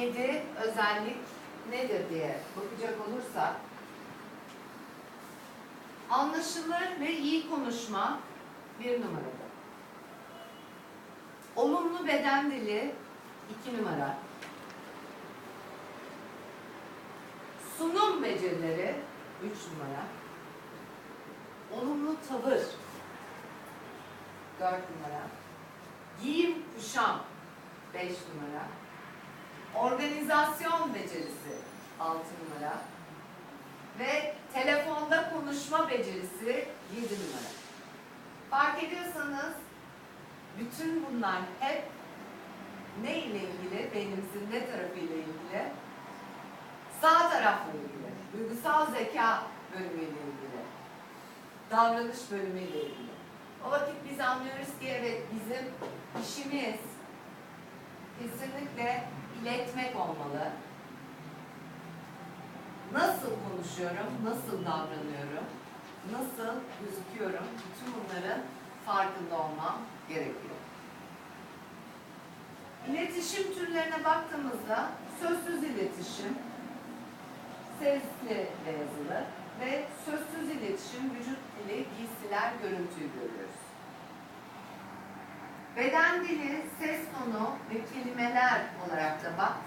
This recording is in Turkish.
yedi özellik nedir diye bakacak olursak anlaşılır ve iyi konuşma bir numarada. Olumlu beden dili iki numara. Sunum becerileri üç numara. Olumlu tavır dört numara. Giyim kuşam beş numara. Organizasyon becerisi altı numara. Ve telefonda konuşma becerisi yedi numara. Fark ediyorsanız bütün bunlar hep ne ile ilgili? Beynimizin ne tarafı ile ilgili? Sağ tarafla ilgili. Duygusal zeka bölümüyle ilgili. Davranış bölümüyle ilgili. O vakit biz anlıyoruz ki evet bizim işimiz kesinlikle iletmek olmalı. Nasıl konuşuyorum, nasıl davranıyorum, nasıl gözüküyorum, bütün bunların farkında olmam gerekiyor. İletişim türlerine baktığımızda sözsüz iletişim, sesli ve yazılı ve sözsüz iletişim, vücut dili, giysiler, görüntüyü görüyoruz. Beden dili, ses tonu ve kelimeler olarak da baktığımızda